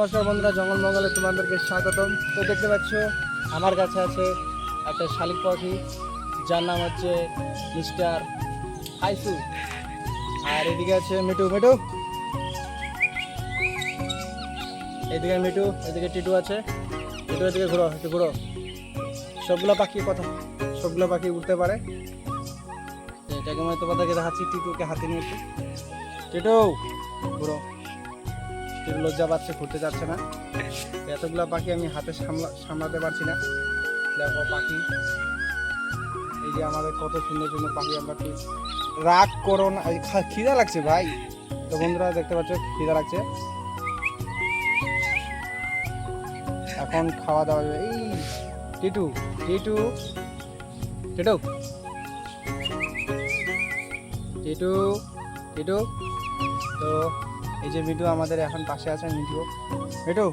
নমস্কার বন্ধুরা জঙ্গল মঙ্গলে তোমাদেরকে স্বাগতম। তো দেখতে পাচ্ছ, আমার কাছে আছে একটা শালিক পাখি, যার নাম হচ্ছে মিস্টার আইসু আর এদিকে আছে মিটু মিটু এদিকে মিটু এদিকে টিটু আছে। টিটু, এদিকে ঘুরো, একটু ঘুরো। সবগুলো পাখি কথা, সবগুলো পাখি উঠতে পারে। এটাকে আমি তোমাদেরকে দেখাচ্ছি, টিটুকে হাতে নিয়ে। টিটু, ঘুরো। লজ্জা পাচ্ছে, ঘুরতে যাচ্ছে না। এতগুলো পাখি আমি হাতে সামলা, সামলাতে পারছি না। দেখো পাখি। এই যে আমাদের কত সুন্দর সুন্দর পাখি আমরা রাগ করো না। খিদা লাগছে ভাই। তো বন্ধুরা, দেখতে পাচ্ছ, খিদা লাগছে। এখন খাওয়া দাওয়া। এই, টিটু টিটু টিটু। টিটু টিটু। তো এই যে মিটু আমাদের এখন পাশে আছে মিটু মিটু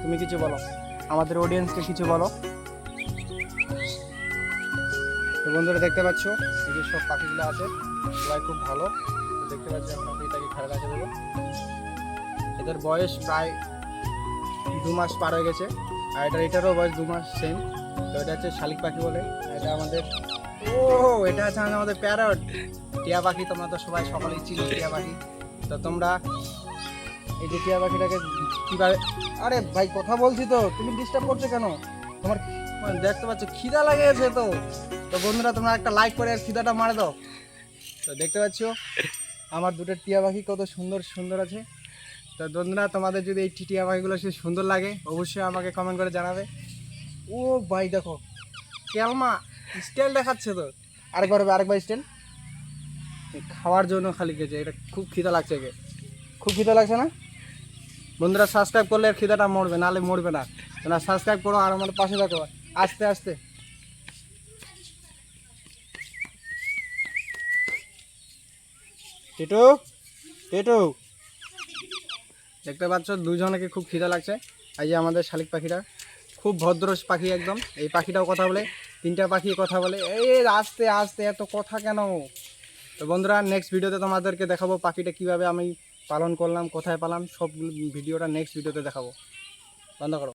তুমি কিছু বলো। আমাদের অডিয়েন্সকে কিছু বলো। তো বন্ধুরা, দেখতে পাচ্ছ? এই যে সব পাখিগুলো আছে, সবাই খুব ভালো। দেখতে পাচ্ছ এখন আপনি তাকে খেলা রাখে দেবো। এদের বয়স প্রায় দু মাস পার হয়ে গেছে, আর এটা এটারও বয়স দু মাস সেম তো এটা হচ্ছে শালিক পাখি বলে, এটা আমাদের ও, এটা আছে আমাদের প্যারট টিয়া পাখি তোমরা তো সবাই সকালেই চিনো, টিয়া পাখি। তো তোমরা এই যে টিয়া পাখিটাকে কীভাবে আরে ভাই, কথা বলছি তো, তুমি ডিস্টার্ব করছ কেন? তোমার মানে দেখতে পাচ্ছ, খিদা লাগে গেছে তো। তো বন্ধুরা, তোমরা একটা লাইক করে খিদাটা মারে দাও। তো দেখতে পাচ্ছ, আমার দুটো টিয়া পাখি কত সুন্দর সুন্দর আছে। তো বন্ধুরা, তোমাদের যদি এই টিয়া পাখিগুলো সে সুন্দর লাগে, অবশ্যই আমাকে কমেন্ট করে জানাবে। ও ভাই, দেখো, কেলমা স্টাইল দেখাচ্ছে তো। আরেকবার হবে, আরেকবার স্টাইল খাওয়ার জন্য খালি গেছে এটা খুব খিদা লাগছে একে। খুব খিদা লাগছে না? বন্ধুরা সাবস্ক্রাইব করলে খিদাটা মরবে, নাহলে মরবে না। তোমরা সাবস্ক্রাইব করো আর আমার পাশে থাকো। আস্তে আস্তে। টিটু টিটু। দেখতে পাচ্ছ, দুজনকে খুব খিদা লাগছে। এই যে আমাদের শালিক পাখিটা, খুব ভদ্র পাখি একদম। এই পাখিটাও কথা বলে, তিনটা পাখি কথা বলে। এই, আস্তে আস্তে, এত কথা কেন? তো বন্ধুরা নেক্সট ভিডিওতে তোমাদেরকে দেখাবো পাখিটা কীভাবে আমি পালন করলাম, কোথায় পালাম সব ভিডিওটা নেক্সট ভিডিওতে দেখাবো। বন্ধ করো।